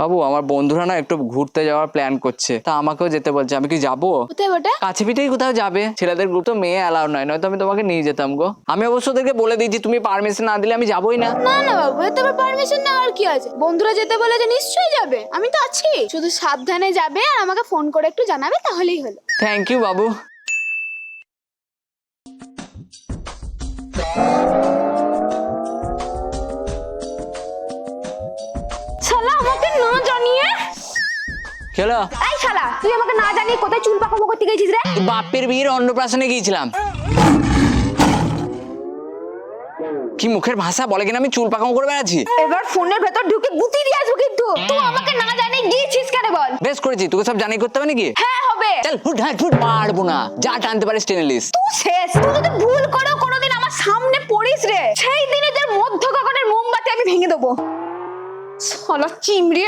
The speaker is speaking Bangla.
বাবু আমার বন্ধুরা না একটু ঘুরতে যাওয়ার প্ল্যান করছে। তা আমাকেও যেতে বলছে। আমি কি যাব? কোথায় ওটা কাছে পিঠেই কোথাও যাবে। ছেলেদের গ্রুপ তো মেয়ে অ্যালাউ নয় নয়তো আমি তোমাকে নিয়ে যেতাম গো। আমি অবশ্য ওদেরকে বলে দিয়েছি তুমি পারমিশন না দিলে আমি যাবোই না। না না বাবু এতে আবার পারমিশন নেওয়ার কি আছে? বন্ধুরা যেতে বলে যে নিশ্চয়ই যাবে। আমি তো আছি। শুধু সাবধানে যাবে আর আমাকে ফোন করে একটু জানাবে তাহলেই হলো। থ্যাংক ইউ বাবু। খেলো। এই শালা তুই আমাকে না জানিয়ে কোথায় চুল পাকাবো করতে গেছিস রে? বাপের বিয়ের অন্নপ্রাশনে গিয়েছিলাম। কি মুখের ভাষা বলে কিনা আমি চুল পাকামো করে বেড়াচ্ছি? এবার ফোনের ভেতর ঢুকে গুতি দিয়ে আসব কিন্তু। তুই আমাকে না জানিয়ে গিয়েছিস কেন বল? বেশ করেছি তোকে সব জানি করতে হবে নাকি? হ্যাঁ হবে। চল হুট হাট ফুট পারব না। যা টানতে পারিস টেনে লিস তুই শেষ তুই যদি ভুল করো কোনোদিন আমার সামনে পড়িস রে। সেই দিনে তোর মধ্য গগনের মোমবাতি আমি ভেঙে দেবো। শালা চিমড়ি